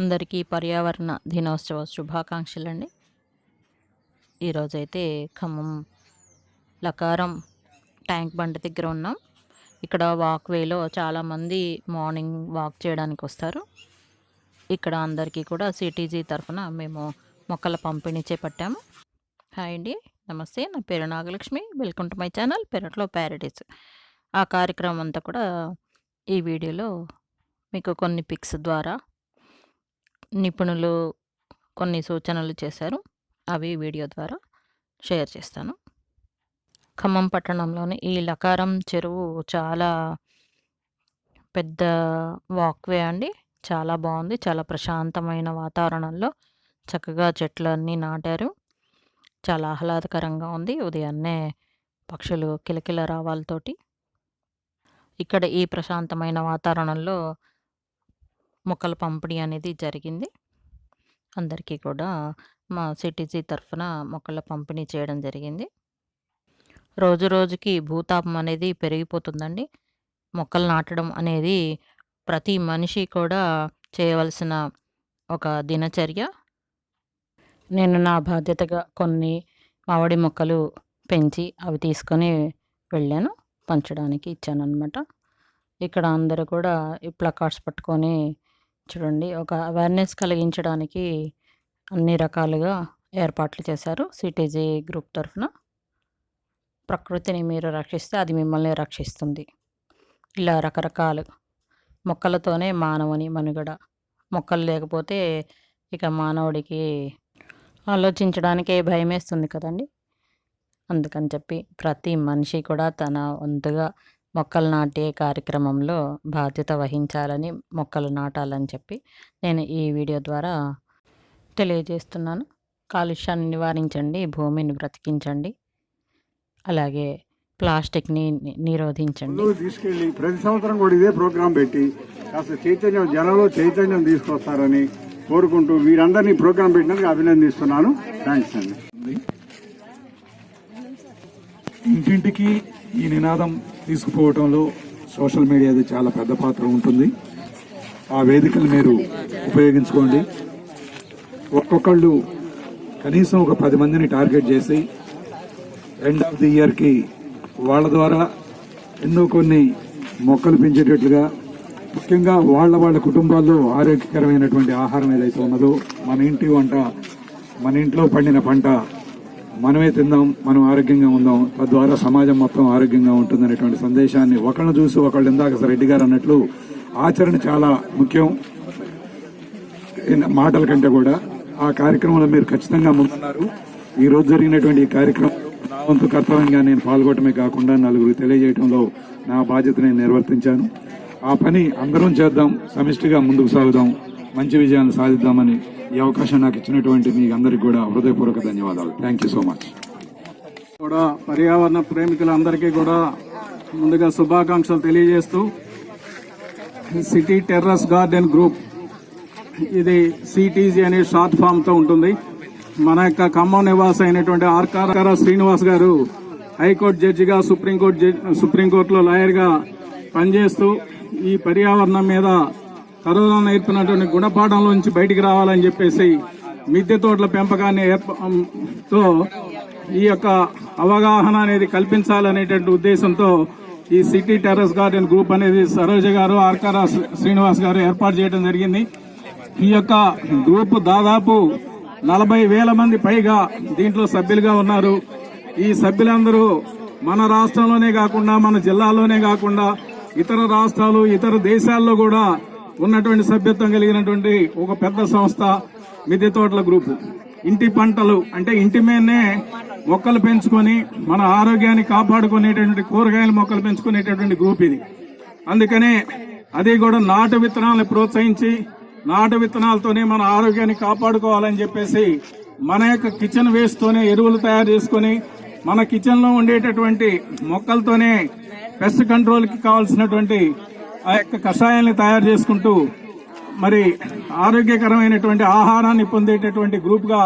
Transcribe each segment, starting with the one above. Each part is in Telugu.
అందరికీ పర్యావరణ దినోత్సవ శుభాకాంక్షలండి. ఈరోజైతే ఖమ్మం లకారం ట్యాంక్ బండ్ దగ్గర ఉన్నాం. ఇక్కడ వాక్వేలో చాలామంది మార్నింగ్ వాక్ చేయడానికి వస్తారు. ఇక్కడ అందరికీ కూడా సిటీజీ తరఫున మేము మొక్కల పంపిణీ చేపట్టాము. హాయ్ అండి నమస్తే. నా పేరు Nagalakshmi. Welcome to my channel పెరట్లో ప్యారడైస్. ఆ కార్యక్రమం అంతా కూడా ఈ వీడియోలో మీకు కొన్ని పిక్స్ ద్వారా నిపుణులు కొన్ని సూచనలు చేశారు. అవి వీడియో ద్వారా షేర్ చేస్తాను. ఖమ్మం పట్టణంలోని ఈ లకారం చెరువు చాలా పెద్ద వాక్వే అండి. చాలా బాగుంది. చాలా ప్రశాంతమైన వాతావరణంలో చక్కగా చెట్లన్నీ నాటారు. చాలా ఆహ్లాదకరంగా ఉంది. ఉదయాన్నే పక్షులు కిలకిల రావాలతోటి. ఇక్కడ ఈ ప్రశాంతమైన వాతావరణంలో మొక్కల పంపిణీ అనేది జరిగింది. అందరికీ కూడా మా సిటీజీ తరఫున మొక్కల పంపిణీ చేయడం జరిగింది. రోజు రోజుకి భూతాపం అనేది పెరిగిపోతుందండి. మొక్కలు నాటడం అనేది ప్రతి మనిషి కూడా చేయవలసిన ఒక దినచర్య. నేను నా బాధ్యతగా కొన్ని మామిడి మొక్కలు పెంచి అవి తీసుకొని వెళ్ళాను. పంచడానికి ఇచ్చాను అనమాట ఇక్కడ అందరూ కూడా ఈ ప్లకార్డ్స్ పట్టుకొని చూడండి ఒక అవేర్నెస్ కలిగించడానికి అన్ని రకాలుగా ఏర్పాట్లు చేశారు సిటీజీ గ్రూప్ తరఫున. ప్రకృతిని మీరు రక్షిస్తే అది మిమ్మల్ని రక్షిస్తుంది. ఇలా రకరకాలు మొక్కలతోనే మానవుని మనుగడ. మొక్కలు లేకపోతే ఇక మానవుడికి ఆలోచించడానికే భయమేస్తుంది కదండి. అందుకని చెప్పి ప్రతి మనిషి కూడా తన వంతుగా మొక్కలు నాటే కార్యక్రమంలో బాధ్యత వహించాలని మొక్కలు నాటాలని చెప్పి నేను ఈ వీడియో ద్వారా తెలియజేస్తున్నాను. కాలుష్యాన్ని నివారించండి భూమిని బ్రతికించండి అలాగే ప్లాస్టిక్ని ని- నిరోధించండి. అందరూ తీసుకెళ్ళి ప్రతి సంవత్సరం కూడా ఇదే ప్రోగ్రాం పెట్టి కాస్త చైతన్యం జనంలో చైతన్యం తీసుకొస్తారని కోరుకుంటూ వీరందరినీ ప్రోగ్రాం పెట్టినందుకు అభినందిస్తున్నాను. థ్యాంక్స్ అండి. ఇంటింటికి ఈ నినాదం తీసుకుపోవడంలో సోషల్ మీడియాది చాలా పెద్ద పాత్ర ఉంటుంది. ఆ వేదికలు మీరు ఉపయోగించుకోండి. ఒక్కొక్కళ్ళు కనీసం ఒక పది మందిని టార్గెట్ చేసి ఎండ్ ఆఫ్ ది ఇయర్కి వాళ్ళ ద్వారా ఎన్నో కొన్ని మొక్కలు పెంచేటట్లుగా ముఖ్యంగా వాళ్ళ వాళ్ళ కుటుంబాల్లో ఆరోగ్యకరమైనటువంటి ఆహారం ఏదైతే ఉన్నదో మన ఇంటి వంట మన ఇంట్లో పండిన పంట మనమే తిందాం మనం ఆరోగ్యంగా ఉందాం తద్వారా సమాజం మొత్తం ఆరోగ్యంగా ఉంటుందనేటువంటి సందేశాన్ని ఒకళ్ళని చూసి ఒకళ్ళు ఇందాక రెడ్డి గారు అన్నట్లు ఆచరణ చాలా ముఖ్యం. మాటల కంటే కూడా ఆ కార్యక్రమంలో మీరు ఖచ్చితంగా ముందున్నారు. ఈ రోజు జరిగినటువంటి ఈ కార్యక్రమం నా వంతు కర్తవ్యంగా నేను పాల్గొనటమే కాకుండా నలుగురికి తెలియజేయడంలో నా బాధ్యత నేను నిర్వర్తించాను. ఆ పని అందరం చేద్దాం సమిష్టిగా ముందుకు సాగుదాం మంచి విజయాన్ని సాధిద్దామని ఈ అవకాశం నాకు ఇచ్చినటువంటి మీ అందరికీ కూడా హృదయపూర్వక ధన్యవాదాలు. థ్యాంక్ యూ సో మచ్ కూడా పర్యావరణ ప్రేమికులందరికీ కూడా ముందుగా శుభాకాంక్షలు తెలియజేస్తూ సిటీ టెర్రస్ గార్డెన్ గ్రూప్ ఇది సిటీజీ అనే షార్ట్ ఫామ్తో ఉంటుంది. మన యొక్క ఖమ్మం నివాస అయినటువంటి ఆర్కార శ్రీనివాస్ గారు హైకోర్టు జడ్జిగా సుప్రీంకోర్టు సుప్రీంకోర్టులో లాయర్గా పనిచేస్తూ ఈ పర్యావరణం మీద కరోనా నేర్పినటువంటి గుణపాఠంలోంచి బయటికి రావాలని చెప్పేసి మిద్దె తోటల పెంపకాన్ని ఏర్పతో ఈ యొక్క అవగాహన అనేది కల్పించాలనేటువంటి ఉద్దేశంతో ఈ సిటీ టెర్రస్ గార్డెన్ గ్రూప్ అనేది సరోజ గారు ఆర్కారా శ్రీనివాస్ గారు ఏర్పాటు చేయడం జరిగింది. ఈ యొక్క గ్రూప్ దాదాపు నలభై వేల మంది పైగా దీంట్లో సభ్యులుగా ఉన్నారు. ఈ సభ్యులందరూ మన రాష్ట్రంలోనే కాకుండా మన జిల్లాలోనే కాకుండా ఇతర రాష్ట్రాలు ఇతర దేశాల్లో కూడా ఉన్నటువంటి సభ్యత్వం కలిగినటువంటి ఒక పెద్ద సంస్థ మిద్దె తోటల గ్రూపు. ఇంటి పంటలు అంటే ఇంటి మీదనే మొక్కలు పెంచుకొని మన ఆరోగ్యాన్ని కాపాడుకునేటటువంటి కూరగాయల మొక్కలు పెంచుకునేటటువంటి గ్రూప్ ఇది. అందుకనే అది కూడా నాటు విత్తనాలను ప్రోత్సహించి నాటు విత్తనాలతోనే మన ఆరోగ్యాన్ని కాపాడుకోవాలని చెప్పేసి మన యొక్క కిచెన్ వేస్ట్తోనే ఎరువులు తయారు చేసుకొని మన కిచెన్లో ఉండేటటువంటి మొక్కలతోనే పెస్ట్ కంట్రోల్కి కావాల్సినటువంటి ఆ యొక్క కషాయాన్ని తయారు చేసుకుంటూ మరి ఆరోగ్యకరమైనటువంటి ఆహారాన్ని పొందేటటువంటి గ్రూప్గా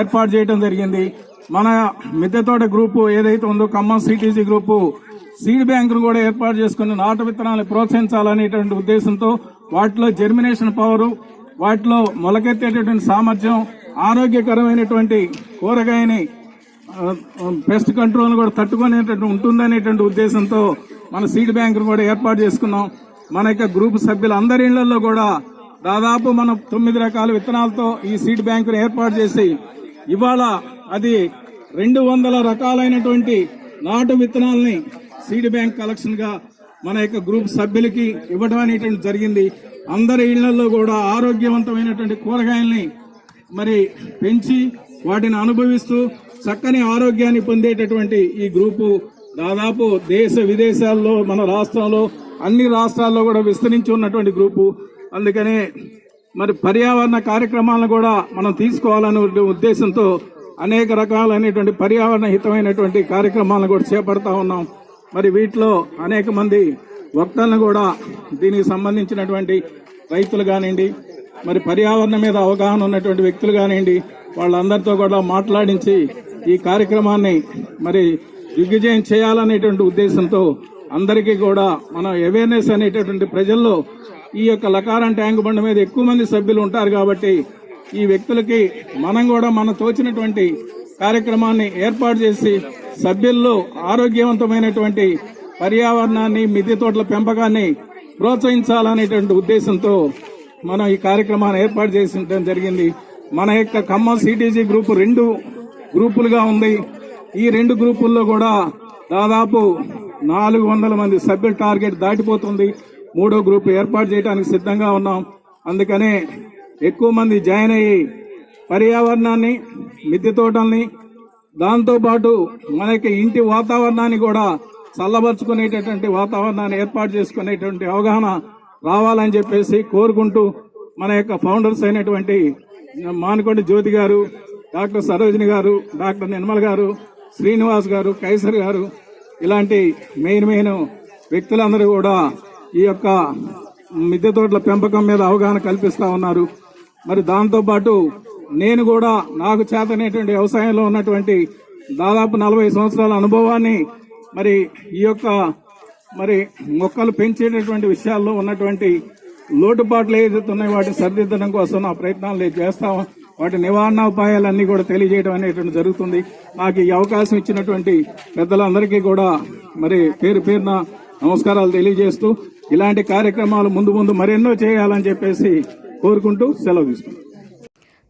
ఏర్పాటు చేయడం జరిగింది. మన మిద్దెతోట గ్రూపు ఏదైతే ఉందో ఖమ్మం సిటీసీ గ్రూపు సీడ్ బ్యాంకును కూడా ఏర్పాటు చేసుకుని నాటు విత్తనాలను ప్రోత్సహించాలనేటువంటి ఉద్దేశంతో వాటిలో జర్మినేషన్ పవరు వాటిలో మొలకెత్తేటటువంటి సామర్థ్యం ఆరోగ్యకరమైనటువంటి కూరగాయని పెస్ట్ కంట్రోల్ కూడా తట్టుకునేటట్టు ఉంటుందనేటువంటి ఉద్దేశంతో మన సీడ్ బ్యాంకులు కూడా ఏర్పాటు చేసుకున్నాం. మన యొక్క గ్రూప్ సభ్యులు అందరి ఇళ్ళలో కూడా దాదాపు మనం తొమ్మిది రకాల విత్తనాలతో ఈ సీడ్ బ్యాంకును ఏర్పాటు చేసి ఇవాళ అది రెండు వందల రకాలైనటువంటి నాటు విత్తనాలని సీడ్ బ్యాంక్ కలెక్షన్గా మన యొక్క గ్రూప్ సభ్యులకి ఇవ్వడం అనేటువంటి జరిగింది. అందరి ఇళ్ళలో కూడా ఆరోగ్యవంతమైనటువంటి కూరగాయల్ని మరి పెంచి వాటిని అనుభవిస్తూ చక్కని ఆరోగ్యాన్ని పొందేటటువంటి ఈ గ్రూపు దాదాపు దేశ విదేశాల్లో మన రాష్ట్రంలో అన్ని రాష్ట్రాల్లో కూడా విస్తరించి ఉన్నటువంటి గ్రూపు. అందుకనే మరి పర్యావరణ కార్యక్రమాలను కూడా మనం తీసుకోవాలనే ఉద్దేశంతో అనేక రకాలైనటువంటి పర్యావరణ హితమైనటువంటి కార్యక్రమాలను కూడా చేపడతా ఉన్నాం. మరి వీటిలో అనేక మంది వక్తలను కూడా దీనికి సంబంధించినటువంటి రైతులు కానివ్వండి మరి పర్యావరణం మీద అవగాహన ఉన్నటువంటి వ్యక్తులు కానివ్వండి వాళ్ళందరితో కూడా మాట్లాడించి ఈ కార్యక్రమాన్ని మరి దిగ్విజయం చేయాలనేటువంటి ఉద్దేశంతో అందరికీ కూడా మన అవేర్నెస్ అనేటటువంటి ప్రజల్లో ఈ యొక్క లకారం ట్యాంక్ బండ్ మీద ఎక్కువ మంది సభ్యులు ఉంటారు కాబట్టి ఈ వ్యక్తులకి మనం కూడా మన తోచినటువంటి కార్యక్రమాన్ని ఏర్పాటు చేసి సభ్యుల్లో ఆరోగ్యవంతమైనటువంటి పర్యావరణాన్ని మిద్దె తోటల పెంపకాన్ని ప్రోత్సహించాలనేటువంటి ఉద్దేశంతో మనం ఈ కార్యక్రమాన్ని ఏర్పాటు చేసి జరిగింది. మన యొక్క ఖమ్మం సిటీజీ గ్రూప్ రెండు గ్రూపులుగా ఉంది. ఈ రెండు గ్రూపుల్లో కూడా దాదాపు నాలుగు వందల మంది సభ్యుల టార్గెట్ దాటిపోతుంది. మూడో గ్రూప్ ఏర్పాటు చేయడానికి సిద్ధంగా ఉన్నాం. అందుకనే ఎక్కువ మంది జాయిన్ అయ్యి పర్యావరణాన్ని మిద్దె తోటల్ని దాంతోపాటు మన యొక్క ఇంటి వాతావరణాన్ని కూడా చల్లబరుచుకునేటటువంటి వాతావరణాన్ని ఏర్పాటు చేసుకునేటువంటి అవగాహన రావాలని చెప్పేసి కోరుకుంటూ మన యొక్క ఫౌండర్స్ అయినటువంటి మానకొండ జ్యోతి గారు డాక్టర్ సరోజిని గారు డాక్టర్ నిర్మల్ గారు శ్రీనివాస్ గారు కైసర్ గారు ఇలాంటి మెయిన్ మెయిన్ వ్యక్తులందరూ కూడా ఈ యొక్క మిద్దె తోటల పెంపకం మీద అవగాహన కల్పిస్తా ఉన్నారు. మరి దాంతోపాటు నేను కూడా నాకు చేతనేటువంటి వ్యవసాయంలో ఉన్నటువంటి దాదాపు నలభై సంవత్సరాల అనుభవాన్ని మరి ఈ యొక్క మరి మొక్కలు పెంచేటటువంటి విషయాల్లో ఉన్నటువంటి లోటుపాట్లు ఏదైతే ఉన్నాయో వాటిని సరిదిద్దడం కోసం నా ప్రయత్నాలు నేను వాటి నివారణ ఉపాయాలన్నీ కూడా తెలియజేయడం అనేటువంటి జరుగుతుంది. నాకు ఈ అవకాశం ఇచ్చినటువంటి పెద్దలందరికీ కూడా మరి పేరు పేరున నమస్కారాలు తెలియజేస్తూ ఇలాంటి కార్యక్రమాలు ముందు ముందు మరెన్నో చేయాలని చెప్పేసి కోరుకుంటూ సెలవు తీసుకుంటాం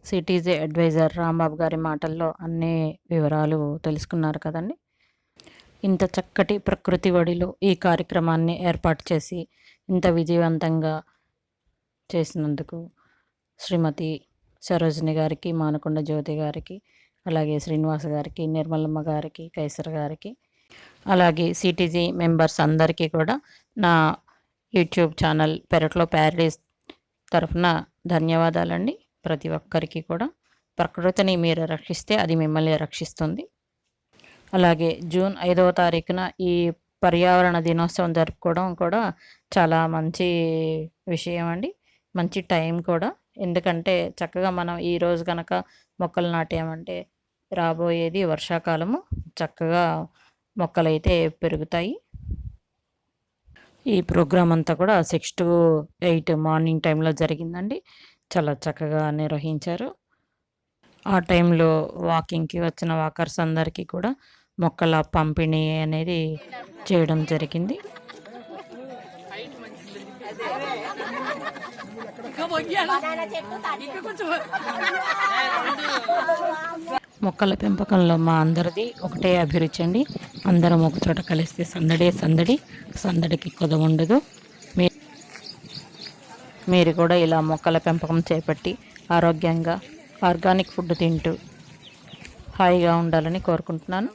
సిటీజీ అడ్వైజర్ రాంబాబు గారి మాటల్లో అన్ని వివరాలు తెలుసుకున్నారు కదండి. ఇంత చక్కటి ప్రకృతి వడిలో ఈ కార్యక్రమాన్ని ఏర్పాటు చేసి ఇంత విజయవంతంగా చేసినందుకు శ్రీమతి సరోజిని గారికి మానకొండ జ్యోతి గారికి అలాగే శ్రీనివాస గారికి నిర్మలమ్మ గారికి కైసర్ గారికి అలాగే సిటీజీ మెంబర్స్ అందరికీ కూడా నా యూట్యూబ్ ఛానల్ పెరట్లో ప్యారడైస్ తరఫున ధన్యవాదాలండి. ప్రతి ఒక్కరికి కూడా ప్రకృతిని మీరు రక్షిస్తే అది మిమ్మల్ని రక్షిస్తుంది. అలాగే జూన్ ఐదవ తారీఖున ఈ పర్యావరణ దినోత్సవం జరుపుకోవడం కూడా చాలా మంచి విషయం అండి. మంచి టైం కూడా ఎందుకంటే చక్కగా మనం ఈరోజు కనుక మొక్కలు నాటామంటే రాబోయేది వర్షాకాలము. చక్కగా మొక్కలైతే పెరుగుతాయి. ఈ ప్రోగ్రామ్ అంతా కూడా సిక్స్ టు ఎయిట్ మార్నింగ్ టైంలో జరిగిందండి. చాలా చక్కగా నిర్వహించారు. ఆ టైంలో వాకింగ్కి వచ్చిన వాకర్స్ అందరికీ కూడా మొక్కల పంపిణీ అనేది చేయడం జరిగింది. మొక్కల పెంపకంలో మా అందరిది ఒకటే అభిరుచి అండి. అందరం ఒక చోట కలిస్తే సందడే సందడి సందడికి కొద ఉండదు. మీ మీరు కూడా ఇలా మొక్కల పెంపకం చేపట్టి ఆరోగ్యంగా ఆర్గానిక్ ఫుడ్ తింటూ హాయిగా ఉండాలని కోరుకుంటున్నాను.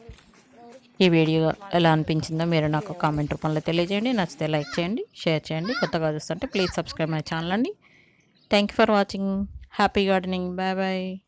ఈ వీడియో ఎలా అనిపించిందో మీరు నాకు కామెంట్ రూపంలో తెలియజేయండి. నచ్చితే లైక్ చేయండి షేర్ చేయండి. కొత్తగా చూస్తుంటే ప్లీజ్ సబ్స్క్రైబ్ మై ఛానల్ అండి. Thank you for watching. Happy gardening. Bye bye.